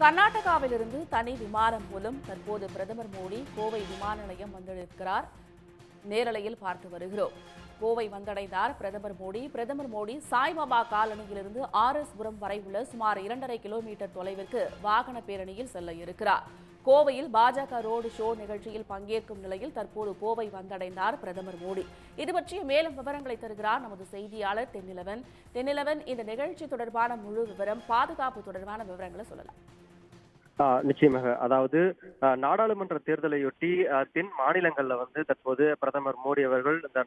கர்நாடகாவிலிருந்து தனி விமானம் மூலம் தற்போது பிரதமர் மோடி கோவை விமான நிலையம் வந்திருக்கிறார். நேரலையில் பார்த்து வருகிறோம். கோவை வந்தடைந்தார் பிரதமர் மோடி. பிரதமர் மோடி சாய்பாபா காலனியிலிருந்து ஆர் எஸ் புரம் வரை உள்ள சுமார் இரண்டரை கிலோமீட்டர் தொலைவிற்கு வாகன பேரணியில் செல்ல இருக்கிறார். கோவையில் பாஜக ரோடு ஷோ நிகழ்ச்சியில் பங்கேற்கும் நிலையில் தற்போது கோவை வந்தடைந்தார் பிரதமர் மோடி. இது பற்றிய மேலும் விவரங்களை தருகிறார் நமது செய்தியாளர் தென்னிலவன். தென்னிலவன் இந்த நிகழ்ச்சி தொடர்பான முழு விவரம் பாதுகாப்பு தொடர்பான விவரங்களை சொல்லலாம். நிச்சயமாக. அதாவது நாடாளுமன்ற தேர்தலையொட்டி தென் மாநிலங்கள்ல வந்து தற்போது பிரதமர் மோடி அவர்கள் இந்த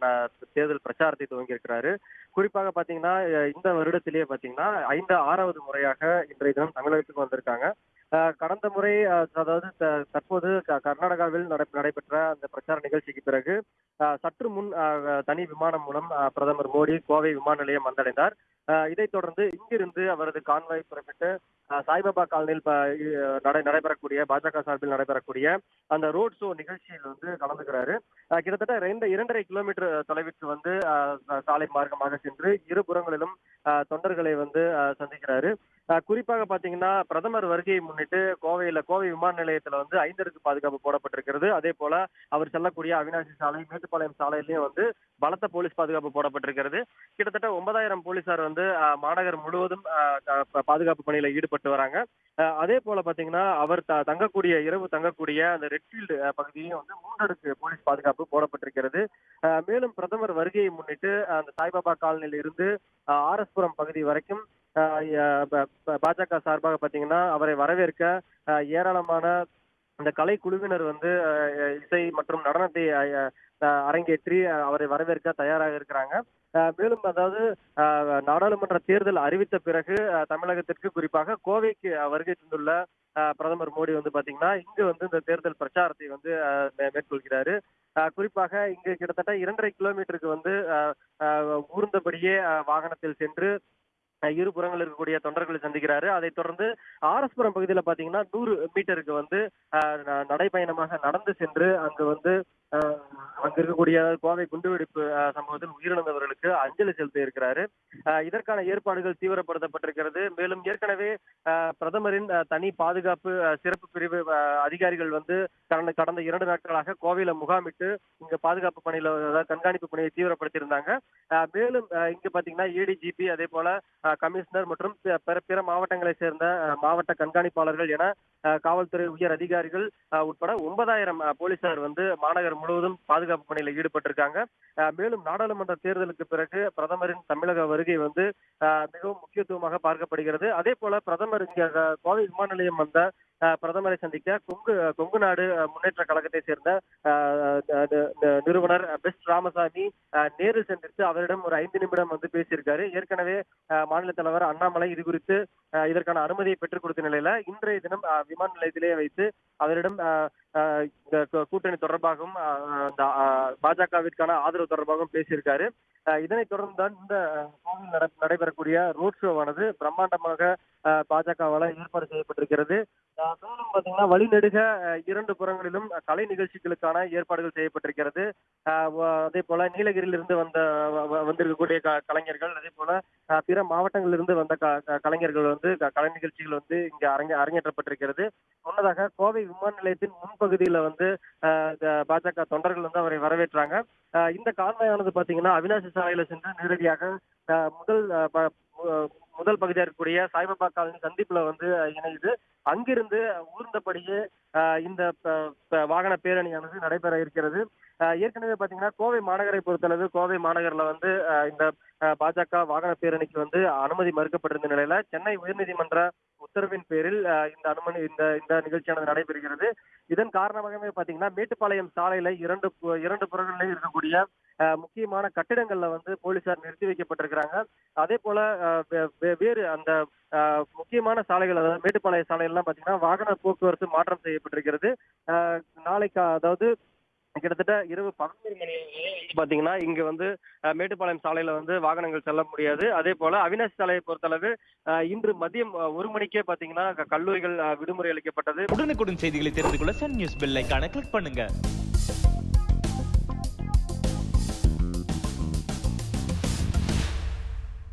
தேர்தல் பிரச்சாரத்தை துவங்கி இருக்கிறாரு. குறிப்பாக பாத்தீங்கன்னா இந்த வருடத்திலேயே பாத்தீங்கன்னா ஐந்து ஆறாவது முறையாக இன்றைய தினம் தமிழகத்துக்கு வந்திருக்காங்க. கடந்த முறை அதாவது தற்போது கர்நாடகாவில் நடைபெற்ற அந்த பிரச்சார நிகழ்ச்சிக்கு பிறகு சற்று முன் தனி விமானம் மூலம் பிரதமர் மோடி கோவை விமான நிலையம் வந்தடைந்தார். இதைத் தொடர்ந்து இங்கிருந்து அவரது கான்வாய் புறப்பட்டு சாய்பாபா காலனியில் நடை நடைபெறக்கூடிய பாஜக சார்பில் நடைபெறக்கூடிய அந்த ரோட் ஷோ நிகழ்ச்சியில் வந்து கலந்துக்கிறாரு. கிட்டத்தட்ட ரெண்டு இரண்டரை கிலோமீட்டர் தொலைவிற்கு வந்து சாலை மார்க்கமாக சென்று இருபுறங்களிலும் தொண்டர்களை வந்து சந்திக்கிறாரு. குறிப்பாக பாத்தீங்கன்னா பிரதமர் வருகையை முன்னிட்டு கோவையில கோவை விமான நிலையத்துல வந்து ஐந்தருக்கு பாதுகாப்பு போடப்பட்டிருக்கிறது. அதே போல அவர் செல்லக்கூடிய அவினாசி சாலை மேட்டுப்பாளையம் சாலையிலயும் வந்து பலத்த போலீஸ் பாதுகாப்பு போடப்பட்டிருக்கிறது. கிட்டத்தட்ட ஒன்பதாயிரம் போலீசார் வந்து மாநகர் முழுவதும் பாதுகாப்பு பணியில ஈடுபட்டு வராங்க. அதே போல பாத்தீங்கன்னா அவர் தங்கக்கூடிய இரவு தங்கக்கூடிய அந்த ரெட்ஃபீல்டு பகுதியும் வந்து மூன்றடுக்கு போலீஸ் பாதுகாப்பு போடப்பட்டிருக்கிறது. மேலும் பிரதமர் வருகையை முன்னிட்டு அந்த சாய்பாபா காலனியில் இருந்து ஆர்எஸ்புரம் பகுதி வரைக்கும் பாஜக சார்பாக பாத்தீங்கன்னா அவரை வரவேற்க ஏராளமான இந்த கலை குழுவினர் வந்து இசை மற்றும் நடனத்தை அரங்கேற்றி அவரை வரவேற்க தயாராக இருக்கிறாங்க. மேலும் அதாவது நாடாளுமன்ற தேர்தல் அறிவித்த பிறகு தமிழகத்திற்கு குறிப்பாக கோவைக்கு வருகை தந்துள்ள பிரதமர் மோடி வந்து பாத்தீங்கன்னா இங்கு வந்து இந்த தேர்தல் பிரச்சாரத்தை வந்து மேற்கொள்கிறாரு. குறிப்பாக இங்கு கிட்டத்தட்ட இரண்டரை கிலோமீட்டருக்கு வந்து ஊர்ந்தபடியே வாகனத்தில் சென்று இருபுறங்கள் இருக்கக்கூடிய தொண்டர்களை சந்திக்கிறாரு. அதைத் தொடர்ந்து ஆரஸ்புரம் பகுதியில் பாத்தீங்கன்னா நூறு மீட்டருக்கு வந்து நடைபயணமாக நடந்து சென்று அங்கு வந்து அங்க இருக்கக்கூடிய கோவை குண்டுவெடிப்பு சம்பவத்தில் உயிரிழந்தவர்களுக்கு அஞ்சலி செலுத்த இருக்கிறாரு இதற்கான ஏற்பாடுகள் தீவிரப்படுத்தப்பட்டிருக்கிறது. மேலும் ஏற்கனவே பிரதமரின் தனி பாதுகாப்பு சிறப்பு பிரிவு அதிகாரிகள் வந்து கடந்த கடந்த இரண்டு நாட்களாக கோவையில முகாமிட்டு இங்க பாதுகாப்பு பணியில கண்காணிப்பு பணியை தீவிரப்படுத்தியிருந்தாங்க. மேலும் இங்க பாத்தீங்கன்னா ஏடிஜிபி அதே போல கமிஷனர் மற்றும் பிற மாவட்டங்களை சேர்ந்த மாவட்ட கண்காணிப்பாளர்கள் என காவல்துறை உயர் அதிகாரிகள் உட்பட ஒன்பதாயிரம் போலீசார் வந்து மாநகர் முழுவதும் பாதுகாப்பு பணியில் ஈடுபட்டிருக்காங்க. மேலும் நாடாளுமன்ற தேர்தலுக்கு பிறகு பிரதமரின் தமிழக வருகை வந்து மிகவும் முக்கியத்துவமாக பார்க்கப்படுகிறது. அதே போல பிரதமர் இங்க கோவை விமான நிலையம் வந்த பிரதமரை சந்திக்க கொங்கு கொங்கு நாடு முன்னேற்ற கழகத்தை சேர்ந்த நிறுவனர் பெஸ்ட் ராமசாமி நேரில் சந்தித்து அவரிடம் ஒரு ஐந்து நிமிடம் வந்து பேசியிருக்காரு. ஏற்கனவே மாநில தலைவர் அண்ணாமலை இது குறித்து இதற்கான அனுமதியை பெற்றுக் கொடுத்த நிலையில இன்றைய தினம் விமான நிலையத்திலேயே வைத்து அவரிடம் இந்த கூட்டணி தொடர்பாகவும் பாஜகவிற்கான ஆதரவு தொடர்பாகவும் பேசியிருக்காரு. இதனைத் தொடர்ந்து தான் இந்த கோவில் நடைபெறக்கூடிய ரோட் ஷோவானது பிரம்மாண்டமாக பாஜகவால ஏற்பாடு செய்யப்பட்டிருக்கிறது. மேலும் பாத்தீங்கன்னா வழிநெடுக இரண்டு புறங்களிலும் கலை நிகழ்ச்சிகளுக்கான ஏற்பாடுகள் செய்யப்பட்டிருக்கிறது. அதே போல நீலகிரியிலிருந்து வந்த வந்திருக்கக்கூடிய கலைஞர்கள் அதே போல பிற மாவட்டங்களிலிருந்து வந்த கலைஞர்கள் வந்து க- கலை நிகழ்ச்சிகள் வந்து இங்க அரங்க அரங்கேற்றப்பட்டிருக்கிறது. முன்னதாக கோவை விமான நிலையத்தின் முன்பகுதியில வந்து பாஜக தொண்டர்கள் வந்து அவரை வரவேற்றாங்க. இந்த கால்வாயானது பாத்தீங்கன்னா அவினாசி சாலையில சென்று நேரடியாக முதல் முதல் பகுதியா இருக்கக்கூடிய சாய்பாபா காலனி சந்திப்புல வந்து அஹ், இணையுது அங்கிருந்து ஊர்ந்தபடியே இந்த வாகன பேரணியானது நடைபெற இருக்கிறது. ஏற்கனவே பாத்தீங்கன்னா கோவை மாநகரை பொறுத்தளவு கோவை மாநகர்ல வந்து இந்த பாஜக வாகன பேரணிக்கு வந்து அனுமதி மறுக்கப்பட்டிருந்த நிலையில சென்னை உயர்நீதிமன்ற உத்தரவின் பேரில் இந்த அனுமதி இந்த இந்த நிகழ்ச்சியானது நடைபெறுகிறது. இதன் காரணமாகவே பாத்தீங்கன்னா மேட்டுப்பாளையம் சாலையில இரண்டு இரண்டு புறங்களிலே இருக்கக்கூடிய முக்கியமான கட்டிடங்கள்ல வந்து போலீசார் நிறுத்தி வைக்கப்பட்டிருக்கிறாங்க. அதே போல வேறு அந்த முக்கியமான சாலைகள் அதாவது மேட்டுப்பாளையம் சாலைகள்லாம் பாத்தீங்கன்னா வாகன போக்குவரத்து மாற்றம் செய்யப்பட்டிருக்கிறது. நாளைக்கு அதாவது கிட்டத்தட்ட இரவு பதினோரு மணி பாத்தீங்கன்னா இங்க வந்து மேட்டுப்பாளையம் சாலையில வந்து வாகனங்கள் செல்ல முடியாது. அதே போல அவினாசி சாலையை பொறுத்தளவு இன்று மதியம் ஒரு மணிக்கே பாத்தீங்கன்னா கல்லூரிகள் விடுமுறை அளிக்கப்பட்டது. உடனுக்குடன் செய்திகளை தெரிந்து கொள்ள சன் நியூஸ் பெல் கிளிக் பண்ணுங்க.